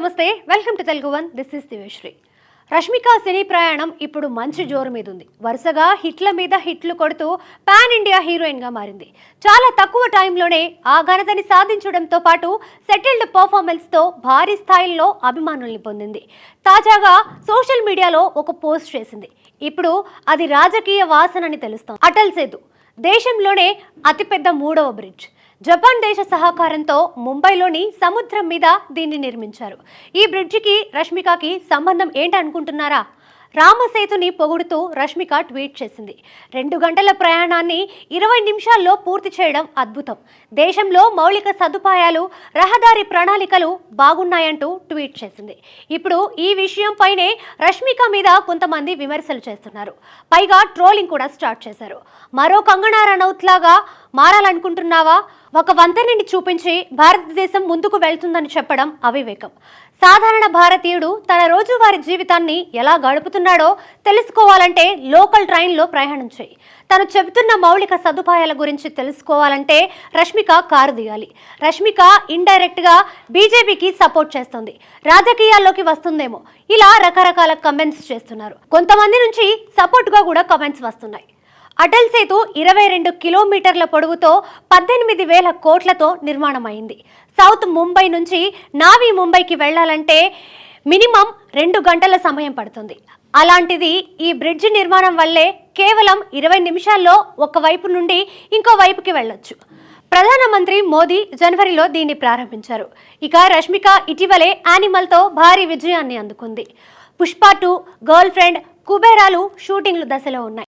నమస్తే welcome to Telugu one. This is Divyasri. Rashmika cine ప్రయాణం ఇప్పుడు మంచి జోరు మీద ఉంది వరుసగా హిట్ల మీద హిట్లు కొడుతూ పాన్ ఇండియా హీరోయిన్గా మారింది. చాలా తక్కువ టైంలోనే ఆ ఘనతని సాధించడంతో పాటు సెటిల్డ్ పర్ఫార్మెన్స్తో భారీ స్థాయిలో అభిమానుల్ని పొందింది. తాజాగా సోషల్ మీడియాలో ఒక పోస్ట్ చేసింది. ఇప్పుడు అది రాజకీయ వాసనని తెలుస్తాం. అటల్ సేతు. దేశంలోనే అతిపెద్ద మూడవ బ్రిడ్జ్. జపాన్ దేశ సహకారంతో ముంబైలోని సముద్రం మీద దీన్ని నిర్మించారు. ఈ బ్రిడ్జికి రష్మికకి సంబంధం ఏంటనుకుంటున్నారా? రామసేతుని పొగుడుతూ రష్మిక ట్వీట్ చేసింది. రెండు గంటల ప్రయాణాన్ని ఇరవై నిమిషాల్లో పూర్తి చేయడం అద్భుతం. దేశంలో మౌలిక సదుపాయాలు రహదారి ప్రణాళికలు బాగున్నాయంటూ ట్వీట్ చేసింది. ఇప్పుడు ఈ విషయంపైనే రష్మిక మీద కొంతమంది విమర్శలు చేస్తున్నారు. పైగా ట్రోలింగ్ కూడా స్టార్ట్ చేశారు. మరో కంగనా రనౌత్ లాగా మారాలనుకుంటున్నావా? ఒక వంతెనని చూపించి భారతదేశం ముందుకు వెళ్తుందని చెప్పడం అవివేకం. సాధారణ భారతీయుడు తన రోజువారి జీవితాన్ని ఎలా గడుపుతున్నాడో తెలుసుకోవాలంటే లోకల్ ట్రైన్లో ప్రయాణం చేయి. తను చెబుతున్న మౌలిక సదుపాయాల గురించి తెలుసుకోవాలంటే రష్మిక కారు దిగాలి. రష్మిక ఇండైరెక్ట్గా బీజేపీకి సపోర్ట్ చేస్తుంది. రాజకీయాల్లోకి వస్తుందేమో. ఇలా రకరకాల కమెంట్స్ చేస్తున్నారు. కొంతమంది నుంచి సపోర్ట్గా కూడా కమెంట్స్ వస్తున్నాయి. అటల్ సేతు ఇరవై రెండు కిలోమీటర్ల పొడవుతో పద్దెనిమిది వేల కోట్లతో నిర్మాణమైంది. సౌత్ ముంబై నుంచి నావీ ముంబైకి వెళ్ళాలంటే మినిమం రెండు గంటల సమయం పడుతుంది. అలాంటిది ఈ బ్రిడ్జ్ నిర్మాణం వల్లే కేవలం ఇరవై నిమిషాల్లో ఒక వైపు నుండి ఇంకో వైపుకి వెళ్ళొచ్చు. ప్రధానమంత్రి మోదీ జనవరిలో దీన్ని ప్రారంభించారు. ఇక రష్మిక ఇటీవలే యానిమల్తో భారీ విజయాన్ని అందుకుంది. పుష్ప టూ గర్ల్ ఫ్రెండ్ కుబేరాలు షూటింగ్లు దశలో ఉన్నాయి.